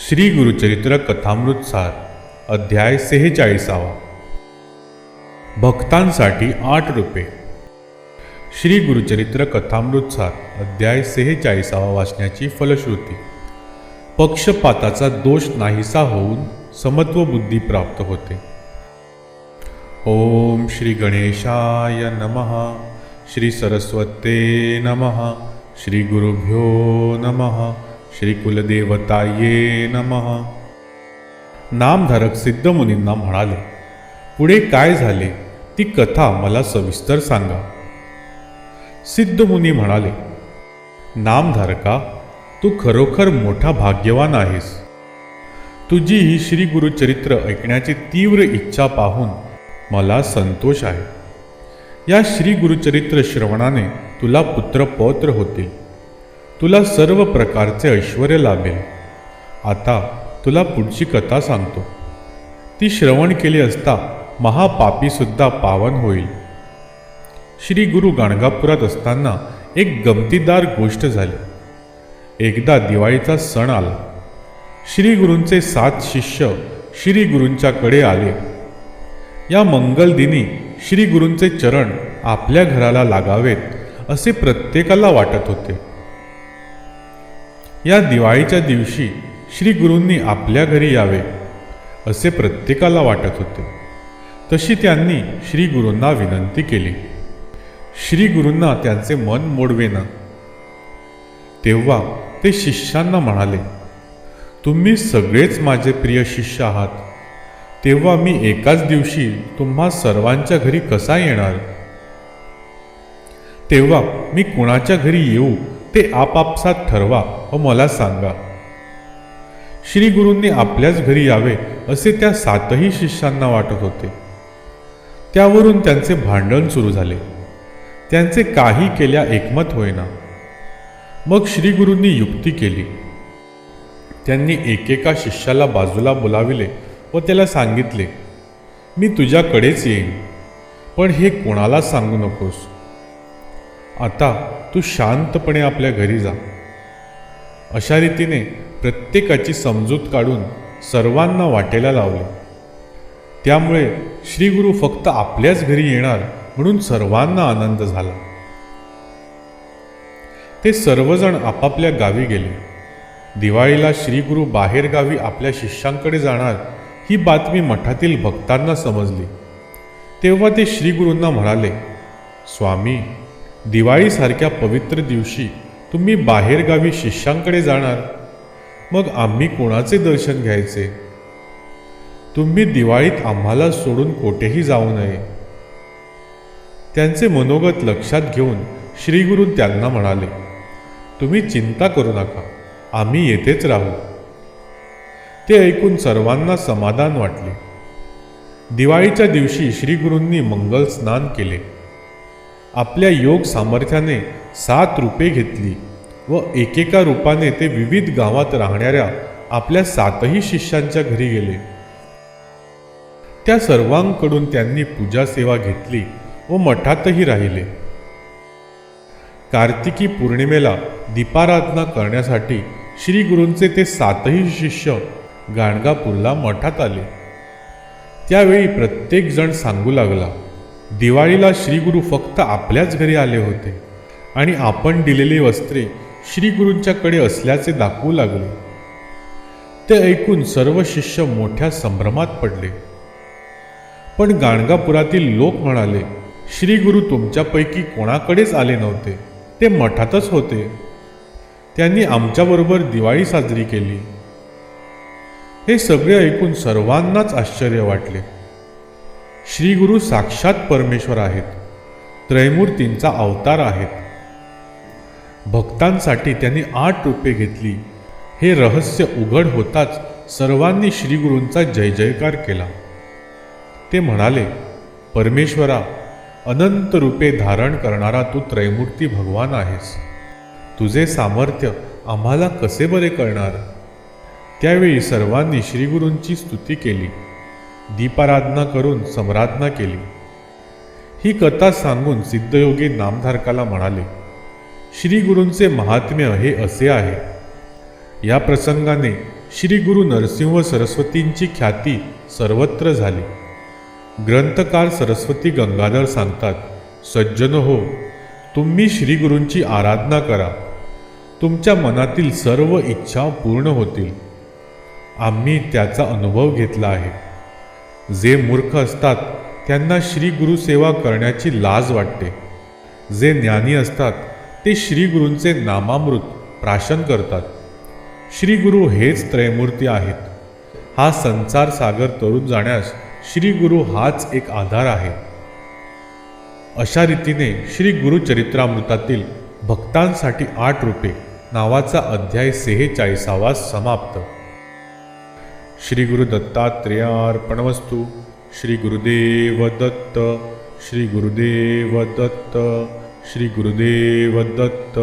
श्री गुरुचरित्र कथामृतसार अध्याय सेहेचाळीसावा. भक्तांसाठी आठ रुपये श्री गुरुचरित्र कथामृतसार अध्याय सेहेचाळीसावा वाचण्याची फलश्रुती. पक्षपाताचा दोष नाहीसा होऊन समत्व बुद्धी प्राप्त होते. ओम श्री गणेशाय नमः श्री सरस्वते नमः श्री गुरुभ्यो नमः श्री कुलदेवताये नमः. नामधारक सिद्धमुनींना म्हणाले पुढे काय झाले? ती कथा मला सविस्तर सांगा. सिद्धमुनी म्हणाले नामधारका तू खरोखर मोठा भाग्यवान आहेस. तुझी ही श्री गुरुचरित्र ऐकण्याची तीव्र इच्छा पाहून मला संतोष आहे. या श्री गुरुचरित्र श्रवणाने तुला पुत्रपौत्र होतील. तुला सर्व प्रकारचे ऐश्वर लाभेल. आता तुला पुढची कथा सांगतो. ती श्रवण केली असता महापापीसुद्धा पावन होईल. श्री गुरु गाणगापुरात असताना एक गमतीदार गोष्ट झाली. एकदा दिवाळीचा सण आला. श्री गुरूंचे सात शिष्य श्री गुरूंच्याकडे आले. या मंगल दिनी श्री गुरूंचे चरण आपल्या घराला लागावेत असे प्रत्येकाला वाटत होते. या दिवाळीच्या दिवशी श्री गुरूंनी आपल्या घरी यावे असे प्रत्येकाला वाटत होते. तशी त्यांनी श्री गुरूंना विनंती केली. श्री गुरूंना त्यांचे मन मोडवेना. तेव्हा ते शिष्यांना म्हणाले तुम्ही सगळेच माझे प्रिय शिष्य आहात. तेव्हा मी एकाच दिवशी तुम्हा सर्वांच्या घरी कसा येणार? तेव्हा मी कुणाच्या घरी येऊ ते आपापसात ठरवा व मला सांगा. श्री गुरूंनी आपल्याच घरी यावे असे त्या सातही शिष्यांना वाटत होते. त्यावरून त्यांचे भांडण सुरू झाले. त्यांचे काही केल्या एकमत होईना. मग श्री गुरूंनी युक्ती केली. त्यांनी एकेका शिष्याला बाजूला बोलाविले व त्याला सांगितले मी तुझ्याकडेच येईन पण हे कोणाला सांगू नकोस. आता तू शांतपणे आपल्या घरी जा. अशा रीतीने प्रत्येकाची समजूत काढून सर्वांना वाटेला लावले. त्यामुळे श्रीगुरु फक्त आपल्याच घरी येणार म्हणून सर्वांना आनंद झाला. ते सर्वजण आपापल्या गावी गेले. दिवाळीला श्रीगुरु बाहेरगावी आपल्या शिष्यांकडे जाणार ही बातमी मठातील भक्तांना समजली. तेव्हा ते श्रीगुरूंना म्हणाले स्वामी दिवाळीसारख्या पवित्र दिवशी तुम्ही बाहेरगावी शिष्यांकडे जाणार. मग आम्ही कोणाचे दर्शन घ्यायचे? तुम्ही दिवाळीत आम्हाला सोडून कोठेही जाऊ नये. त्यांचे मनोगत लक्षात घेऊन श्रीगुरू त्यांना म्हणाले तुम्ही चिंता करू नका आम्ही येथेच राहू. ते ऐकून सर्वांना समाधान वाटले. दिवाळीच्या दिवशी श्रीगुरूंनी मंगल स्नान केले. आपल्या योग सामर्थ्याने सात रूपे घेतली व एकेका रूपाने ते विविध गावात राहणाऱ्या आपल्या सातही शिष्यांच्या घरी गेले. त्या सर्वांकडून त्यांनी पूजा सेवा घेतली व मठातही राहिले. कार्तिकी पौर्णिमेला दीपाराधना करण्यासाठी श्री गुरूंचे ते सातही शिष्य गाणगापूरला मठात आले. त्यावेळी प्रत्येकजण सांगू लागला दिवाळीला श्रीगुरू फक्त आपल्याच घरी आले होते. आणि आपण दिलेली वस्त्रे श्रीगुरूंच्याकडे असल्याचे दाखवू लागले. ते ऐकून सर्व शिष्य मोठ्या संभ्रमात पडले. पण गाणगापुरातील लोक म्हणाले श्रीगुरू तुमच्यापैकी कोणाकडेच आले नव्हते. ते मठातच होते. त्यांनी आमच्याबरोबर दिवाळी साजरी केली. हे सगळे ऐकून सर्वांनाच आश्चर्य वाटले. श्रीगुरु साक्षात परमेश्वर आहेत त्रयमूर्तींचा अवतार आहेत. भक्तांसाठी त्यांनी आठ रूपे घेतली. हे रहस्य उघड होताच सर्वांनी श्रीगुरूंचा जय जयकार केला. ते म्हणाले परमेश्वरा अनंत रूपे धारण करणारा तू त्रयमूर्ती भगवान आहेस. तुझे सामर्थ्य आम्हाला कसे बरे कळणार त्यावेळी सर्वांनी श्रीगुरूंची स्तुती केली. दीपाराधना करून सम्राधना केली. ही कथा सांगून सिद्धयोगी नामधारकाला म्हणाले श्री गुरूंचे महात्म्य हे असे आहे. या प्रसंगाने श्री गुरु नरसिंह सरस्वतींची ख्याती सर्वत्र झाली. ग्रंथकार सरस्वती गंगाधर सांगतात सज्जन हो तुम्ही श्री गुरूंची आराधना करा. तुमच्या मनातील सर्व इच्छा पूर्ण होतील. आम्ही त्याचा अनुभव घेतला आहे. जे मूर्ख असतात त्यांना श्री गुरु सेवा करण्याची लाज वाटते. जे ज्ञानी असतात ते श्री गुरूंचे नामामृत प्राशन करतात. श्री गुरु हेच त्रयमूर्ती आहेत. हा संसार सागर तरुण जाण्यास श्री गुरु हाच एक आधार आहे. अशा रीतीने श्री गुरुचरित्रामृतातील भक्तांसाठी आठ रुपे नावाचा अध्याय सेहेचाळीसावा समाप्त. श्रीगुरुदत्तात्रेयार्पणवस्तु श्रीगुरुदेवदत्त। श्रीगुरुदेवदत्त। श्रीगुरुदेवदत्त।